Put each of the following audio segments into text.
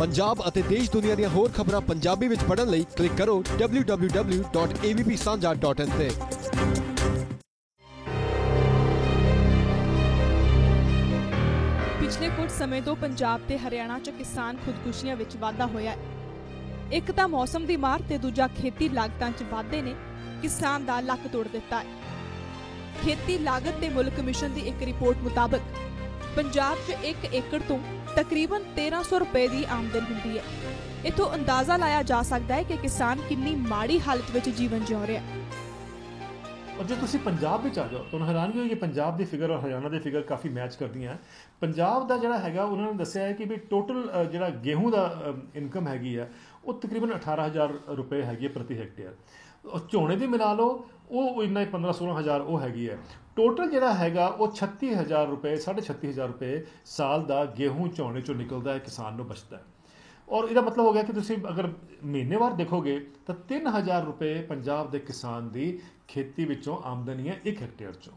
ਪੰਜਾਬ ਅਤੇ ਦੇਸ਼ ਦੁਨੀਆ ਦੀਆਂ ਹੋਰ ਖਬਰਾਂ ਪੰਜਾਬੀ ਵਿੱਚ ਪੜ੍ਹਨ ਲਈ ਕਲਿੱਕ ਕਰੋ www.avpsanja.in ਤੇ। ਪਿਛਲੇ ਕੁਝ ਸਮੇਂ ਤੋਂ ਪੰਜਾਬ ਤੇ ਹਰਿਆਣਾ 'ਚ ਕਿਸਾਨ ਖੁਦਕੁਸ਼ੀਆਂ ਵਿੱਚ ਵਾਧਾ ਹੋਇਆ ਹੈ। ਇੱਕ ਤਾਂ ਮੌਸਮ ਦੀ ਮਾਰ ਤੇ ਦੂਜਾ ਖੇਤੀ ਲਾਗਤਾਂ 'ਚ ਵਾਧੇ ਨੇ, ਕਿਸਾਨ ਦਾ ਲੱਕ ਤੋੜ ਦਿੱਤਾ ਹੈ। ਖੇਤੀ ਲਾਗਤ ਤੇ ਮੁੱਲ ਕਮਿਸ਼ਨ ਦੀ ਇੱਕ ਰਿਪੋਰਟ ਮੁਤਾਬਕ, ਪੰਜਾਬ 'ਚ 1 ਏਕੜ ਤੋਂ ਤਕਰੀਬਨ 1300 ਰੁਪਏ ਦੀ ਆਮਦਨ ਹੁੰਦੀ ਹੈ। ਇਥੋਂ ਅੰਦਾਜ਼ਾ ਲਾਇਆ ਜਾ ਸਕਦਾ ਹੈ ਕਿ ਕਿਸਾਨ ਕਿੰਨੀ ਮਾੜੀ ਹਾਲਤ ਵਿੱਚ ਜੀਵਨ ਜਿਉ ਰਿਹਾ ਹੈ। ਔਰ ਜੇ ਤੁਸੀਂ ਪੰਜਾਬ ਵਿੱਚ ਆ ਜਾਓ, ਤੁਹਾਨੂੰ ਹੈਰਾਨਗੀ ਹੋਏਗੀ ਪੰਜਾਬ ਦੀ ਫਿਗਰ ਔਰ ਹਰਿਆਣਾ ਦੀ ਫਿਗਰ ਕਾਫੀ ਮੈਚ ਕਰਦੀਆਂ। ਪੰਜਾਬ ਦਾ ਜਿਹੜਾ ਹੈਗਾ, ਉਹਨਾਂ ਨੇ ਦੱਸਿਆ ਹੈ ਕਿ ਵੀ ਟੋਟਲ ਜਿਹੜਾ ਗੇਹੂੰ ਦਾ ਇਨਕਮ ਹੈਗੀ ਆ, ਉਹ ਤਕਰੀਬਨ 18000 ਰੁਪਏ ਹੈਗੀ ਹੈ ਪ੍ਰਤੀ ਹੈਕਟੇਅਰ ਝੋਨੇ ਦੀ ਮਿਲਾ ਲਓ, ਉਹ ਇੰਨਾ ਹੀ 15 16000 ਉਹ ਹੈਗੀ ਹੈ। ਟੋਟਲ ਜਿਹੜਾ ਹੈਗਾ, ਉਹ 36000 ਰੁਪਏ 36500 ਰੁਪਏ ਸਾਲ ਦਾ ਗੇਹੂੰ ਝੋਨੇ ਚੋਂ ਨਿਕਲਦਾ ਹੈ, ਕਿਸਾਨ ਨੂੰ ਬਚਦਾ ਹੈ। ਔਰ ਇਹਦਾ ਮਤਲਬ ਹੋ ਗਿਆ ਕਿ ਤੁਸੀਂ ਅਗਰ ਮਹੀਨੇਵਾਰ ਦੇਖੋਗੇ, ਤਾਂ 3000 ਰੁਪਏ ਪੰਜਾਬ ਦੇ ਕਿਸਾਨ ਦੀ ਖੇਤੀ ਵਿੱਚੋਂ ਆਮਦਨੀ ਹੈ 1 ਹੈਕਟੇਅਰ ਚੋਂ।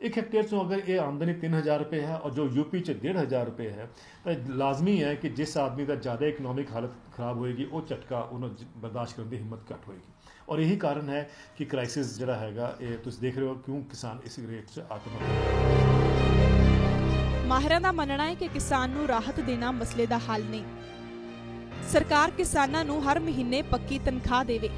1 ਹੈਕਟੇਅਰ ਚੋਂ ਅਗਰ ਇਹ ਆਮਦਨੀ 3000 ਰੁਪਏ ਹੈ ਔਰ ਜੋ ਯੂਪੀ ਚ 1500 ਰੁਪਏ ਹੈ ਤਾਂ ਲਾਜ਼ਮੀ ਹੈ ਕਿ ਜਿਸ ਆਦਮੀ ਦਾ ਜ਼ਿਆਦਾ ਇਕਨੋਮਿਕ ਹਾਲਤ ਖਰਾਬ ਹੋਏਗੀ ਉਹ ਝਟਕਾ ਉਹਨੂੰ ਬਰਦਾਸ਼ਤ ਕਰਨ ਦੀ ਹਿੰਮਤ ਘੱਟ ਹੋਏਗੀ ਔਰ ਇਹੀ ਕਾਰਨ ਹੈ ਕਿ ਕ੍ਰਾਈਸਿਸ ਜਿਹੜਾ ਹੈਗਾ ਇਹ ਤੁਸੀਂ ਦੇਖ ਰਹੇ ਹੋ ਕਿਉਂ ਕਿਸਾਨ ਇਸ ਰੇਟ 'ਚ ਆਤਮ ਹੱਤਿਆ ਦਾ ਮੰਨਣਾ ਹੈ ਕਿ ਕਿਸਾਨ ਨੂੰ ਰਾਹਤ ਦੇਣਾ ਮਸਲੇ ਦਾ ਹੱਲ ਨਹੀਂ ਸਰਕਾਰ ਕਿਸਾਨਾਂ ਨੂੰ ਹਰ ਮਹੀਨੇ ਪੱਕੀ ਤਨਖਾਹ ਦੇਵੇ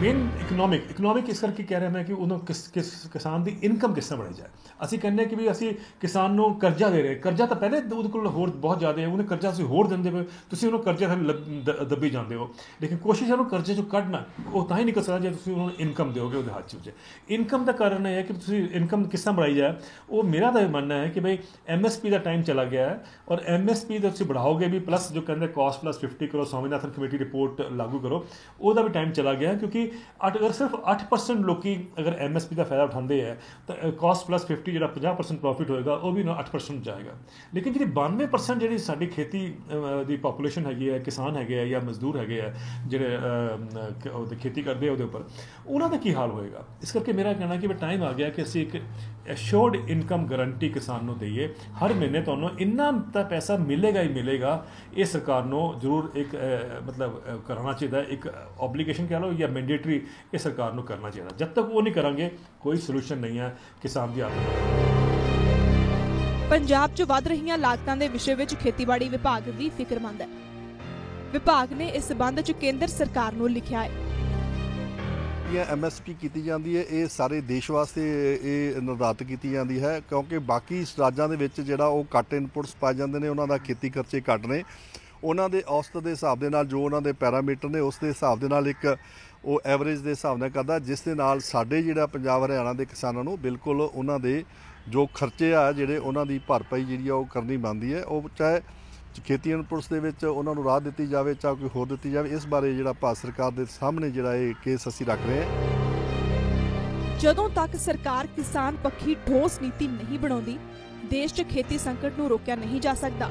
ਮੇਨ ਇਕਨੋਮਿਕ ਇਕਨੋਮਿਕ ਇਸ ਕਰਕੇ ਕਹਿ ਰਿਹਾ ਮੈਂ ਕਿ ਉਹਨਾਂ ਕਿਸ ਕਿਸ ਕਿਸਾਨ ਦੀ ਇਨਕਮ ਕਿਸ ਤਰ੍ਹਾਂ ਬਣਾਈ ਜਾਏ। ਅਸੀਂ ਕਹਿੰਦੇ ਕਿ ਵੀ ਅਸੀਂ ਕਿਸਾਨ ਨੂੰ ਕਰਜ਼ਾ ਦੇ ਰਹੇ, ਕਰਜ਼ਾ ਤਾਂ ਪਹਿਲੇ ਉਹਦੇ ਕੋਲ ਹੋਰ ਬਹੁਤ ਜ਼ਿਆਦਾ ਹੈ, ਉਹਨੇ ਕਰਜ਼ਾ ਅਸੀਂ ਹੋਰ ਦਿੰਦੇ ਹੋ, ਤੁਸੀਂ ਉਹਨੂੰ ਕਰਜ਼ੇ ਥੱਲੇ ਦੱਬੀ ਜਾਂਦੇ ਹੋ। ਲੇਕਿਨ ਕੋਸ਼ਿਸ਼ ਹੈ ਉਹਨੂੰ ਕਰਜ਼ੇ ਚੋਂ ਕੱਢਣਾ, ਉਹ ਤਾਂ ਹੀ ਨਿਕਲ ਸਕਦਾ ਜੇ ਤੁਸੀਂ ਉਹਨਾਂ ਨੂੰ ਇਨਕਮ ਦਿਓਗੇ ਉਹਦੇ ਹੱਥ 'ਚ ਇਨਕਮ ਦਾ ਕਾਰਨ ਇਹ ਹੈ ਕਿ ਤੁਸੀਂ ਇਨਕਮ ਕਿਸ ਤਰ੍ਹਾਂ ਬਣਾਈ ਜਾਏ, ਉਹ ਮੇਰਾ ਤਾਂ ਇਹ ਮੰਨਣਾ ਹੈ ਕਿ ਭਈ ਐਮਐਸਪੀ ਦਾ ਟਾਈਮ ਚਲਾ ਗਿਆ ਹੈ ਔਰ ਐਮਐਸਪੀ ਦਾ ਤੁਸੀਂ ਵਧਾਓਗੇ ਵੀ ਪਲੱਸ ਜੋ ਕਹਿੰਦੇ ਕਾਸਟ ਪਲੱਸ 50 ਕਰੋ, ਸਵਾਮੀਨਾਥਨ ਕਮੇਟੀ ਰਿਪੋਰਟ ਲਾਗੂ ਕਰੋ, ਉਹਦਾ ਵੀ ਟਾਈਮ ਚਲਾ ਗਿਆ ਕਿਉਂਕਿ ਕਿਉਂਕਿ ਅੱਠ- ਅਗਰ ਸਿਰਫ 8% ਲੋਕੀ ਅਗਰ ਐਮਐਸਪੀ ਦਾ ਫਾਇਦਾ ਉਠਾਉਂਦੇ ਹੈ ਤਾਂ ਕਾਸਟ ਪਲੱਸ 50 ਜਿਹੜਾ 50% ਪ੍ਰੋਫਿਟ ਹੋਏਗਾ ਉਹ ਵੀ ਨਾ 8% ਜਾਏਗਾ। ਲੇਕਿਨ ਜਿਹੜੀ 92% ਜਿਹੜੀ ਸਾਡੀ ਖੇਤੀ ਦੀ ਪੋਪੂਲੇਸ਼ਨ ਹੈਗੀ ਹੈ ਕਿਸਾਨ ਹੈਗੇ ਆ ਜਾਂ ਮਜ਼ਦੂਰ ਹੈਗੇ ਆ ਜਿਹੜੇ ਅਹ, ਖੇਤੀ ਕਰਦੇ ਆ ਉਹਦੇ ਉੱਪਰ ਉਹਨਾਂ ਦਾ ਕੀ ਹਾਲ ਹੋਏਗਾ? ਇਸ ਕਰਕੇ ਮੇਰਾ ਕਹਿਣਾ ਕਿ ਵੀ ਟਾਈਮ ਆ ਗਿਆ ਕਿ ਅਸੀਂ ਇੱਕ ਐਸ਼ੋਰਡ ਇਨਕਮ ਗਾਰੰਟੀ ਕਿਸਾਨ ਨੂੰ ਦਈਏ। ਹਰ ਮਹੀਨੇ ਤੁਹਾਨੂੰ ਇੰਨਾ ਤਾਂ ਪੈਸਾ ਮਿਲੇਗਾ ਹੀ ਮਿਲੇਗਾ ਇਹ ਸਰਕਾਰ ਨੂੰ ਜ਼ਰੂਰ ਇੱਕ ਮਤਲਬ ਕਰਾਉਣਾ ਚਾਹੀਦਾ ਇੱਕ ਆਬਲੀਗੇਸ਼ਨ ਕਹ ਲਓ ਜਾਂ ਮੈਂਡੇਟਰੀ ਇਹ ਸਰਕਾਰ ਨੂੰ ਕਰਨਾ ਚਾਹੀਦਾ। ਜਦ ਤੱਕ ਉਹ ਨਹੀਂ ਕਰਾਂਗੇ ਕੋਈ ਸੋਲੂਸ਼ਨ ਨਹੀਂ ਹੈ ਕਿਸਾਨ ਦੀ ਆਤਮ ਪੰਜਾਬ 'ਚ ਵੱਧ ਰਹੀਆਂ ਲਾਗਤਾਂ ਦੇ ਵਿਸ਼ੇ ਵਿੱਚ ਖੇਤੀਬਾੜੀ ਵਿਭਾਗ ਵੀ ਫਿਕਰਮੰਦ ਹੈ। ਵਿਭਾਗ ਨੇ ਇਸ ਸਬੰਧ 'ਚ ਕੇਂਦਰ ਸਰਕਾਰ ਨੂੰ ਲਿਖਿਆ ਹੈ। ਇਹ ਐਮਐਸਪੀ ਕੀਤੀ ਜਾਂਦੀ ਹੈ ਇਹ ਸਾਰੇ ਦੇਸ਼ ਵਾਸਤੇ ਇਹ ਨਿਰਧਾਰਿਤ ਕੀਤੀ ਜਾਂਦੀ ਹੈ ਕਿਉਂਕਿ ਬਾਕੀ ਰਾਜਾਂ ਦੇ ਵਿੱਚ ਜਿਹੜਾ ਉਹ ਘੱਟ ਇਨਪੁਟਸ ਪਾਏ ਜਾਂਦੇ ਨੇ ਉਹਨਾਂ ਦਾ ਖੇਤੀ ਖਰਚੇ ਘੱਟ ਨੇ। ਉਹਨਾਂ ਦੇ ਔਸਤ ਦੇ ਹਿਸਾਬ ਦੇ ਨਾਲ ਜੋ ਉਹਨਾਂ ਦੇ ਪੈਰਾਮੀਟਰ ਨੇ ਉਸ ਦੇ ਹਿਸਾਬ ਦੇ ਨਾਲ ਇੱਕ ਉਹ ਐਵਰੇਜ ਦੇ ਹਿਸਾਬ ਨਾਲ ਕਰਦਾ, ਜਿਸ ਦੇ ਨਾਲ ਸਾਡੇ ਜਿਹੜਾ ਪੰਜਾਬ ਹਰਿਆਣਾ ਦੇ ਕਿਸਾਨਾਂ ਨੂੰ ਬਿਲਕੁਲ ਉਹਨਾਂ ਦੇ ਜੋ ਖਰਚੇ ਆ ਜਿਹੜੇ ਉਹਨਾਂ ਦੀ ਭਰਪਾਈ ਜਿਹੜੀ ਆ ਉਹ ਕਰਨੀ ਬਣਦੀ ਹੈ, ਉਹ ਚਾਹੇ ਖੇਤੀ ਇਨਪੁਟਸ ਦੇ ਵਿੱਚ ਉਹਨਾਂ ਨੂੰ ਰਾਹ ਦਿੱਤੀ ਜਾਵੇ ਚਾਹੇ ਕੋਈ ਹੋਰ ਦਿੱਤੀ ਜਾਵੇ, ਇਸ ਬਾਰੇ ਜਿਹੜਾ ਭਾਰਤ ਸਰਕਾਰ ਦੇ ਸਾਹਮਣੇ ਜਿਹੜਾ ਇਹ ਕੇਸ ਅਸੀਂ ਰੱਖ ਰਹੇ ਹਾਂ। ਜਦੋਂ ਤੱਕ ਸਰਕਾਰ ਕਿਸਾਨ ਪੱਖੀ ਠੋਸ ਨੀਤੀ ਨਹੀਂ ਬਣਾਉਂਦੀ, ਦੇਸ਼ 'ਚ ਖੇਤੀ ਸੰਕਟ ਨੂੰ ਰੋਕਿਆ ਨਹੀਂ ਜਾ ਸਕਦਾ।